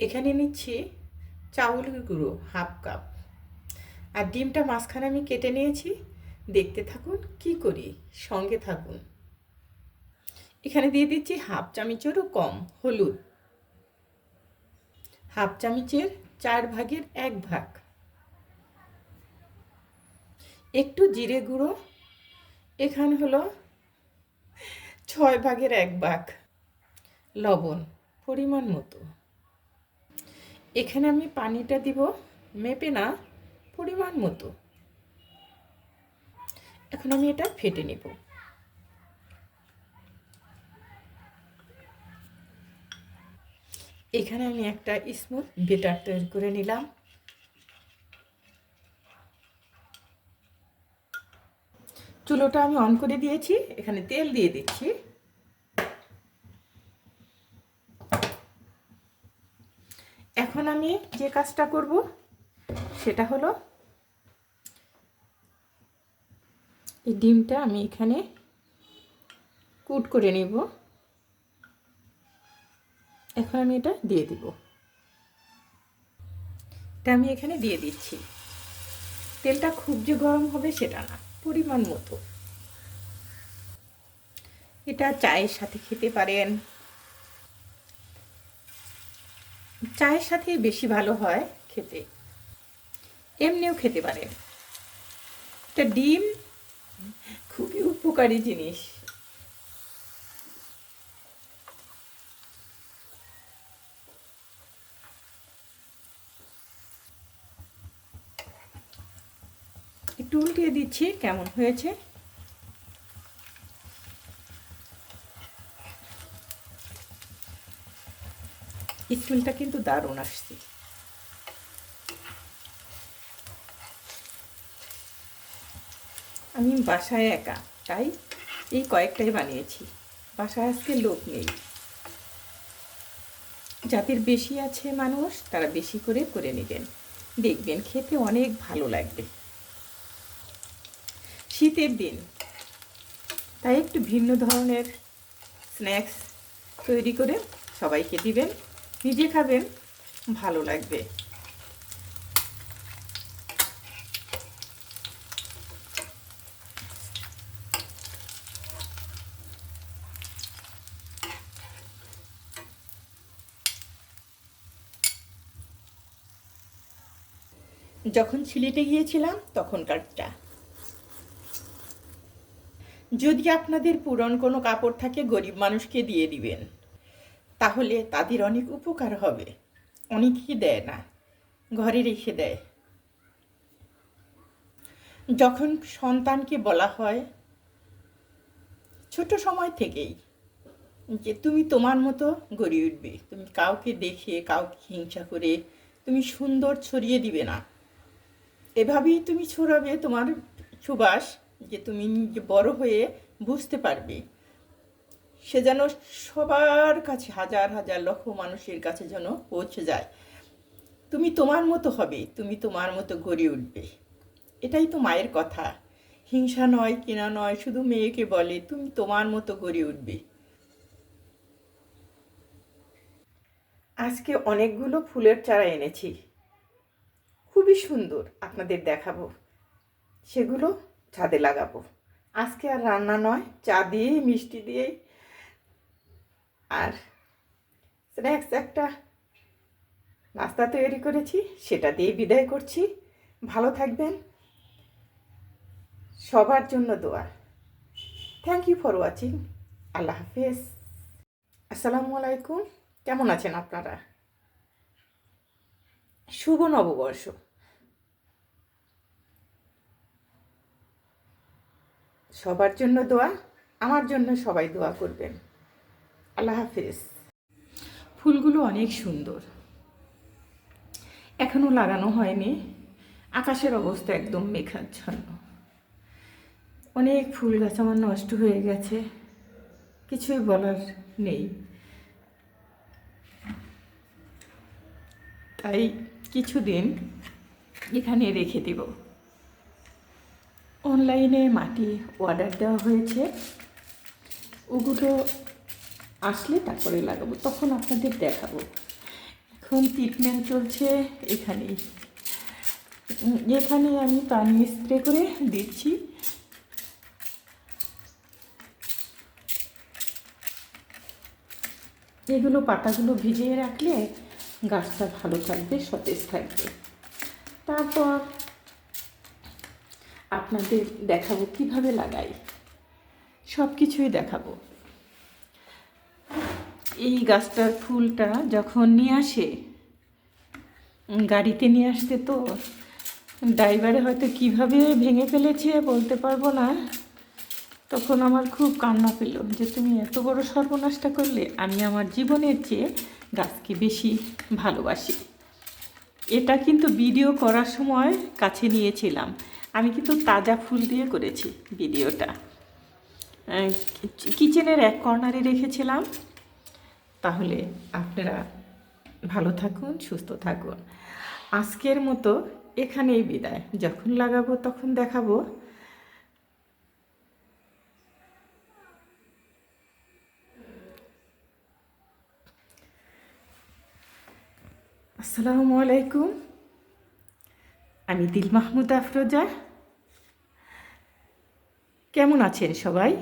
এখানে নিচ্ছি চাউলের গুঁড়ো, হাফ কাপ। আর ডিমটা মাঝখানে আমি কেটে নিয়েছি। দেখতে থাকুন কি করি, সঙ্গে থাকুন। এখানে দিয়ে দিচ্ছি হাফ চামচেরও কম হলুদ। হাফ চামচের চার ভাগের এক ভাগ। একটু জিরে গুঁড়ো, এখান হলো ছয় ভাগের এক ভাগ। লবণ, পরিমাণ মতো। এখানে আমি পানিটা দিব মেপে না, পরিমাণ মতো। এখন আমি এটা ফেটে নেব। এখানে আমি একটা স্মুথ বেটার তৈরি করে নিলাম। চুলোটা আমি অন করে দিয়েছি, এখানে তেল দিয়ে দিচ্ছি এখন আমি যে কাজটা করব, সেটা হলো এই ডিমটা আমি এখানে কুট করে নিব। এখন আমি এটা দিয়ে দিব। এটা আমি এখানে দিয়ে দিচ্ছি। তেলটা খুব যে গরম হবে সেটা না, পরিমাণ মতো। এটা চায়ের সাথে খেতে পারেন। চায়ের সাথে বেশি ভালো হয় খেতে। এমনিও খেতে পারে। এটা ডিম খুবই উপকারী জিনিস। একটু উল্টিয়ে দিচ্ছি, কেমন হয়েছে? স্মেলটা কিন্তু দারুণ আসছে। আমি বাসায় একা, তাই এই কয়েকটাই বানিয়েছি। বাসায় আজকে লোক নেই। যাদের বেশি আছে মানুষ, তারা বেশি করে করে নেবেন। দেখবেন খেতে অনেক ভালো লাগবে। শীতের দিন, তাই একটু ভিন্ন ধরনের স্ন্যাক্স তৈরি করে সবাইকে দিবেন। নিজে খাবেন, ভালো লাগবে। যখন সিলেটে গিয়েছিলাম তখনকারটা যদি আপনাদের পুরন কোনো কাপড় থাকে, গরিব মানুষকে দিয়ে দিবেন। তাহলে তাদের অনেক উপকার হবে। অনেকেই দেয় না। ঘরে রেখে দেয়। যখন সন্তানকে বলা হয়, ছোট সময় থেকেই যে তুমি তোমার মতো গড়ে উঠবে। তুমি কাউকে দেখে, কাউকে হিংসা করে, তুমি সুন্দর ছড়িয়ে দিবে না। এভাবেই তুমি ছড়াবে তোমার সুবাস যে তুমি বড় হয়ে বুঝতে পারবে। সে যেন সবার কাছে, হাজার হাজার লক্ষ মানুষের কাছে যেন পৌঁছে যায়। তুমি তোমার মতো হবে, তুমি তোমার মতো গড়ে উঠবে। এটাই তো মায়ের কথা। হিংসা নয় কিনা নয়, শুধু মেয়েকে বলে তুমি তোমার মতো গড়ে উঠবে। আজকে অনেকগুলো ফুলের চারা এনেছি। খুবই সুন্দর আপনাদের দেখাবো। সেগুলো ছাদে লাগাবো। আজকে আর রান্না নয়, চা দিয়েই মিষ্টি দিয়েই আর স্ন্যাক্স একটা নাস্তা তৈরি করেছি, সেটা দিয়ে বিদায় করছি। ভালো থাকবেন। সবার জন্য দোয়া। থ্যাংক ইউ ফর ওয়াচিং আল্লাহ হাফেজ। আসসালামু আলাইকুম। কেমন আছেন আপনারা? শুভ নববর্ষ। সবার জন্য দোয়া, আমার জন্য সবাই দোয়া করবেন। আল্লাহ হাফেজ। ফুলগুলো অনেক সুন্দর। এখনও লাগানো হয়নি। আকাশের অবস্থা একদম মেঘাচ্ছন্ন। অনেক ফুল গাছ আমার নষ্ট হয়ে গেছে। কিছুই বলার নেই। তাই কিছুদিন এখানে রেখে দিব। অনলাইনে মাটি অর্ডার দেওয়া হয়েছে। ওগুলো আসলে তারপরে লাগাবো, তখন আপনাদের দেখাবো। এখন ট্রিটমেন্ট চলছে এখানেই। এখানে আমি পানি স্প্রে করে দিচ্ছি। এগুলো পাতাগুলো ভিজিয়ে রাখলে গাছটা ভালো থাকবে, সতেজ থাকবে। তারপর আপনাদের দেখাবো কীভাবে লাগাই। সব কিছুই দেখাবো। এই গাছটার ফুলটা যখন নিয়ে আসে, গাড়িতে নিয়ে আসতে তো ড্রাইভারে হয়তো কীভাবে ভেঙে ফেলেছে বলতে পারব না। তখন আমার খুব কান্না পেল যে তুমি এত বড় সর্বনাশটা করলে, আমি আমার জীবনের চেয়ে গাছকে বেশি ভালোবাসি। এটা কিন্তু ভিডিও করার সময় কাছে নিয়েছিলাম। আমি কিন্তু তাজা ফুল দিয়ে করেছি ভিডিওটা। কিচেনের এক কর্নারে রেখেছিলাম। তাহলে আপনারা ভালো থাকুন, সুস্থ থাকুন। আজকের মতো এখানেই বিদায়। যখন লাগাবো তখন দেখাবো। আসসালামু আলাইকুম। আমি দিল মাহমুদ আফরোজা। কেমন আছেন সবাই?